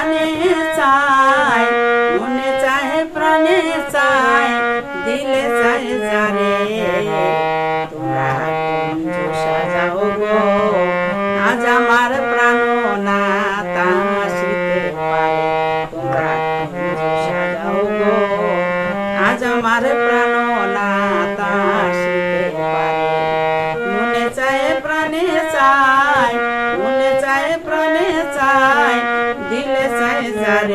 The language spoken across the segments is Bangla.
প্রাণে চাই মনে প্রাণে চাই দিলে চাই আমার প্রাণ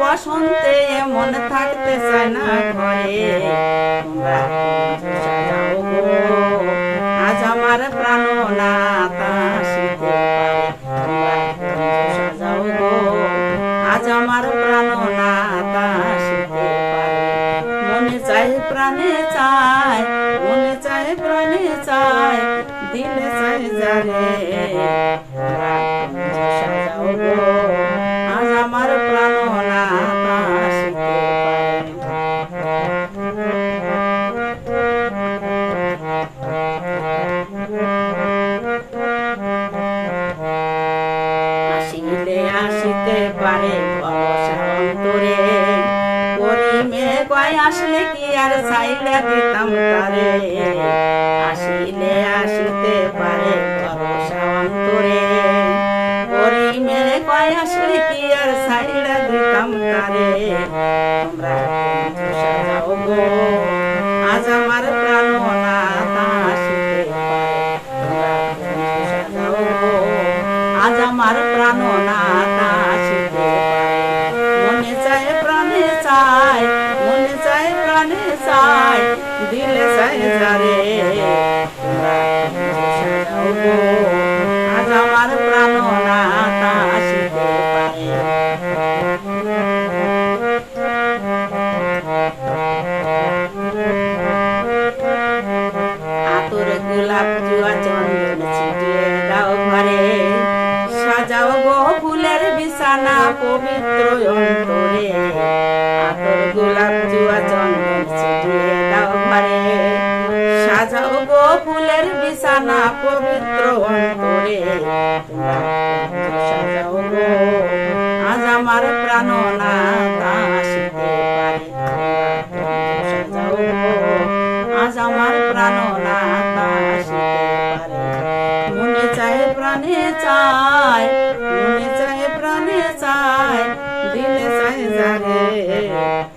বসন্তে এমন থাকতে চায় না ঘরে। আজ আমার প্রাণ না আজ আমার প্রাণ না তাসিতে মনে চায়, প্রাণে চায়, মনে চায়, প্রাণে চায়, দিলে চায় যারে। পারে ভরসা অন্তরে করিমে কয় আসলে কি আর চাইলে দিতাম তারে? আসিলে আসিতে পারে ভরসা অন্তরে করিমে কয় আসলে কি আর চাইলে দিতাম তারে? তোমরা আজ আমার না আসিতে মনে চায় প্রাণে চায় মনে চায় প্রাণে চায় দিলে চায় যারে। বিছানা পবিত্র অন্তরে। আতর গোলাপ জুয়া চন্দন ছিটিয়ে দাও ঘরে। সাজাও গো ফুলের বিছানা পবিত্র অন্তরে। সাজাও গো, আজ আমার প্রাণ না আসিতে পারে। সাজাও গো, আজ আমার প্রাণ না আসিতে পারে। মনে চায়, প্রাণে চায় time. Dinner time.